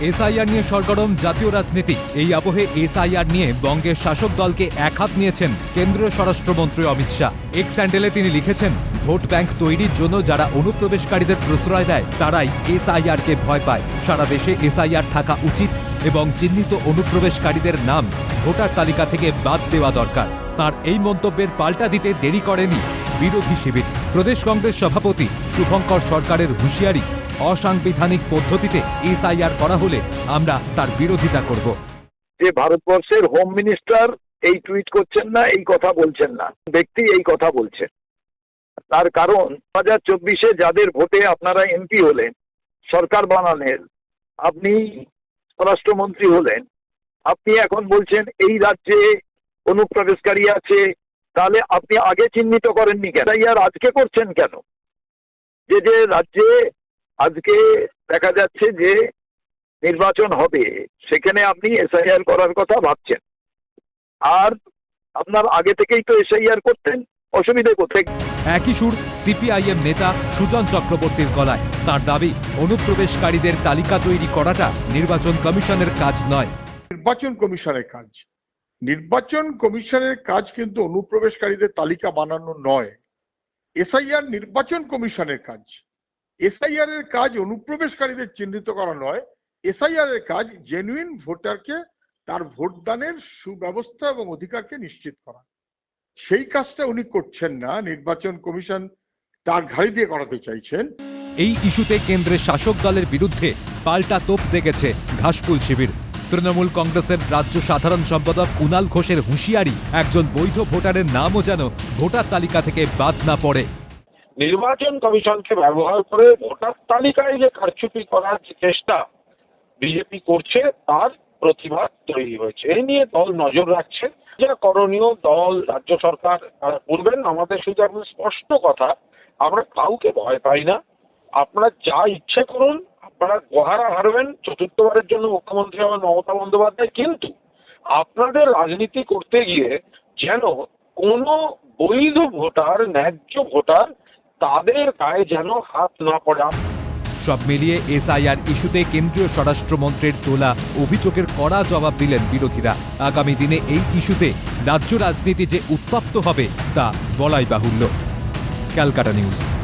SIR নিয়ে সরগরম জাতীয় রাজনীতি। এই আবহে এসআইআর নিয়ে বঙ্গের শাসক দলকে এক হাত নিয়েছেন কেন্দ্রীয় স্বরাষ্ট্রমন্ত্রী অমিত শাহ। এক স্যান্ডেলে তিনি লিখেছেন, ভোট ব্যাংক তৈরির জন্য যারা অনুপ্রবেশকারীদের প্রশ্রয় দেয়, তারাই এসআইআর কে ভয় পায়। সারা দেশে এসআইআর থাকা উচিত এবং চিহ্নিত অনুপ্রবেশকারীদের নাম ভোটার তালিকা থেকে বাদ দেওয়া দরকার। তার এই মন্তব্যের পাল্টা দিতে দেরি করেনি বিরোধী শিবির। প্রদেশ কংগ্রেস সভাপতি শুভঙ্কর সরকারের হুঁশিয়ারি অসাংবিধানিক পদ্ধতিতে এসআইআর করা হলে আমরা তার বিরোধিতা করব। যে ভারতবর্ষের হোম মিনিস্টার এই টুইট করছেন না, এই কথা বলছেন না। ব্যক্তি এই কথা বলছেন তার কারণ দু হাজার চব্বিশে যাদের ভোটে আপনারা এমপি হলেন, সরকার বানালেন, আপনি স্বরাষ্ট্রমন্ত্রী হলেন, আপনি এখন বলছেন এই রাজ্যে অনুপ্রবেশকারী আছে, তাহলে আপনি আগে চিহ্নিত করেননি কেন? আর আজকে করছেন কেন? যে যে রাজ্যে আজকে দেখা যাচ্ছে যে নির্বাচন হবে সেখানে আপনি এসআইআর করার কথা ভাবছেন। আর আপনার আগে থেকেই তো এসআইআর করতেন অসুবিধে কোথায়? একই সুর সিপিআইএম নেতা সুজন চক্রবর্তীর গলায়। তার দাবি অনুপ্রবেশকারীদের তালিকা তৈরি করাটা নির্বাচন কমিশনের কাজ নয়। নির্বাচন কমিশনের কাজ। নির্বাচন কমিশনের কাজ কিন্তু অনুপ্রবেশকারীদের তালিকা বানানো নয়। এসআইআর নির্বাচন কমিশনের কাজ। এসআইআর এর কাজ অনুপ্রবেশকারীদের চিহ্নিত করা নয়। এসআইআর এর কাজ জেনুইন ভোটারকে তার ভোটদানের সুব্যবস্থা এবং অধিকারকে নিশ্চিত করা। সেই কাজটা উনি করছেন না, নির্বাচন কমিশন তার ঘাড়ি দিয়ে করাতে চাইছেন। এই ইস্যুতে কেন্দ্রের শাসক দলের বিরুদ্ধে পাল্টা তোপ দেখেছে ঘাসফুল শিবির। তৃণমূল কংগ্রেসের রাজ্য সাধারণ সম্পাদক কুনাল ঘোষের হুঁশিয়ারি, একজন বৈধ ভোটারের নামও যেন ভোটার তালিকা থেকে বাদ না পড়ে। নির্বাচন কমিশনকে ব্যবহার করে ভোটার তালিকায় যে কারচুপি করার যে চেষ্টা বিজেপি করছে, তার প্রতিবাদ তৈরি হয়েছে। এই নিয়ে দল নজর রাখছে। যা করণীয় দল, রাজ্য সরকার, তারা করবেন। আমাদের শুধু এখন স্পষ্ট কথা, আমরা কাউকে ভয় পাই না। আপনারা যা ইচ্ছে করুন, আপনারা গহারা হারবেন। চতুর্থবারের জন্য মুখ্যমন্ত্রী হবেন মমতা বন্দ্যোপাধ্যায়, কিন্তু আপনাদের রাজনীতি করতে গিয়ে যেন কোনো বৈধ ভোটার, ন্যায্য ভোটার তাদের গায়ে যেন হাত না পড়া। সব মিলিয়ে এসআইআর ইস্যুতে কেন্দ্রীয় স্বরাষ্ট্রমন্ত্রীর তোলা অভিযোগের কড়া জবাব দিলেন বিরোধীরা। আগামী দিনে এই ইস্যুতে রাজ্য রাজনীতি যে উত্তপ্ত হবে, তা বলাই বাহুল্য। ক্যালকাটা নিউজ।